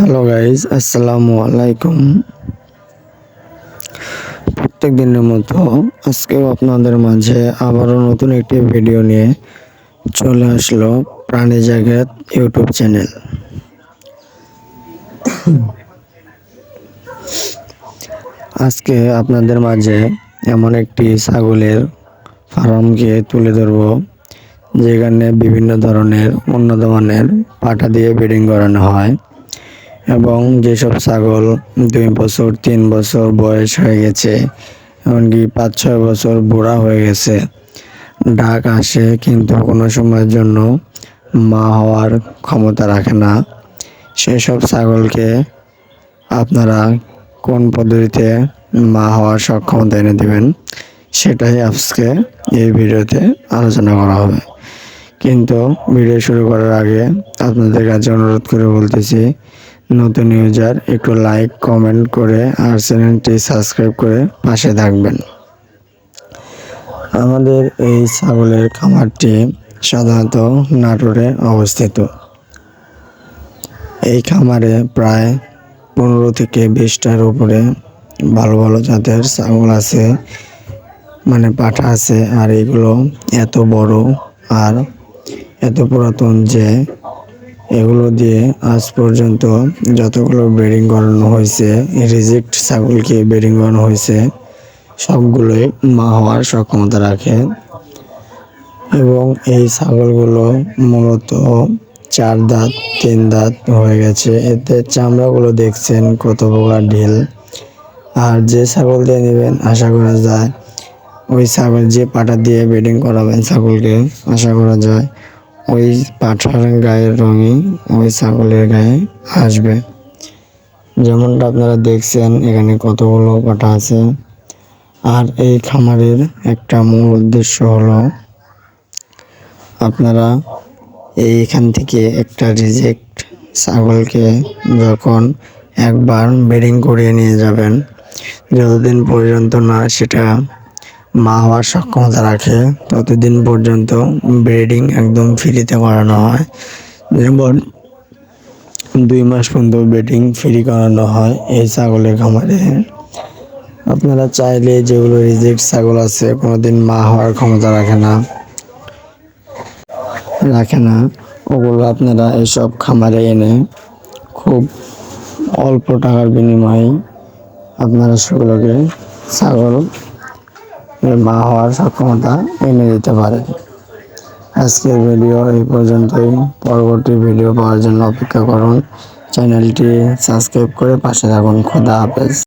Hello guys আসসালামু আলাইকুম প্রত্যেক দিনের মতো আজকেও আপনাদের মাঝে আবারও নতুন একটি ভিডিও নিয়ে চলে আসলো প্রাণী জাগাত ইউটিউব চ্যানেল আজকে আপনাদের মাঝে এমন একটি ছাগলের ফার্মকে তুলে ধরবো, যেখানে বিভিন্ন ধরনের উন্নত মানের পাঠা দিয়ে ব্রিডিং করানো হয়। এবং যেসব ছাগল দুই বছর, তিন বছর বয়স হয়ে গেছে, এমনকি পাঁচ, ছয় বছর বুড়া হয়ে গেছে, ডাক আসে কিন্তু কোনো সময়ের জন্য মা হওয়ার ক্ষমতা রাখে না। সেসব ছাগলকে আপনারা কোন পদ্ধতিতে মা হওয়ার সক্ষমতা এনে দেবেন, সেটাই আজকে এই ভিডিওতে আলোচনা করা হবে। কিন্তু ভিডিও শুরু করার আগে আপনাদের কাছে অনুরোধ করে বলতেছি নতুন ইউজার একটু লাইক কমেন্ট করে আর চ্যানেলটি সাবস্ক্রাইব করে পাশে থাকবেন। আমাদের এই ছাগলের খামারটি সাধারণত নাটোরে অবস্থিত। এই খামারে প্রায় পনেরো থেকে বিশটার উপরে ভালো ভালো জাতের ছাগল আছে মানে পাঠা আছে, আর এগুলো এত বড় আর এত পুরাতন যে এগুলো দিয়ে আজ পর্যন্ত যতগুলো ব্রিডিং করানো হয়েছে রিজেক্ট ছাগলকে ব্রিডিং করানো হয়েছে, সবগুলোই মা হওয়ার সক্ষমতা রাখে। এবং এই ছাগলগুলো মূলত চার দাঁত, তিন দাঁত হয়ে গেছে। এতে চামড়াগুলো দেখছেন কত প্রকার ঢিল। আর যে ছাগল দিয়ে নেবেন, আশা করা যায়, ওই ছাগল যে পাটা দিয়ে ব্রিডিং করাবেন ছাগলকে, আশা করা যায় ওই পাঠার গায়ের রঙই ওই ছাগলের গায়ে আসবে। যেমনটা আপনারা দেখছেন, এখানে কতগুলো পাঠা আছে। আর এই খামারের একটা মূল উদ্দেশ্য হলো, আপনারা এইখান থেকে একটা রিজেক্ট ছাগলকে যখন একবার ব্রিডিং করিয়ে নিয়ে যাবেন, যতদিন পর্যন্ত না সেটা মা হওয়ার সক্ষমতা রাখে। ততদিন পর্যন্ত ব্রিডিং একদম ফ্রিতে করানো হয়। যেমন দুই মাস পর্যন্ত ব্রিডিং ফ্রি করানো হয় এই ছাগলের খামারে। আপনারা চাইলে যেগুলো রিজেক্ট ছাগল আছে কোনোদিন মা হওয়ার ক্ষমতা রাখে না। রাখে না। ওগুলো আপনারা এইসব খামারে এনে খুব অল্প টাকার বিনিময়ে আপনারা সেগুলোকে ছাগল মা হওয়ার সক্ষমতা এনে দিতে পারে। আজকের ভিডিও এই পর্যন্তই। পরবর্তী ভিডিও পাওয়ার জন্য অপেক্ষা করুন। চ্যানেলটি সাবস্ক্রাইব করে পাশে থাকুন। খোদা হাফেজ।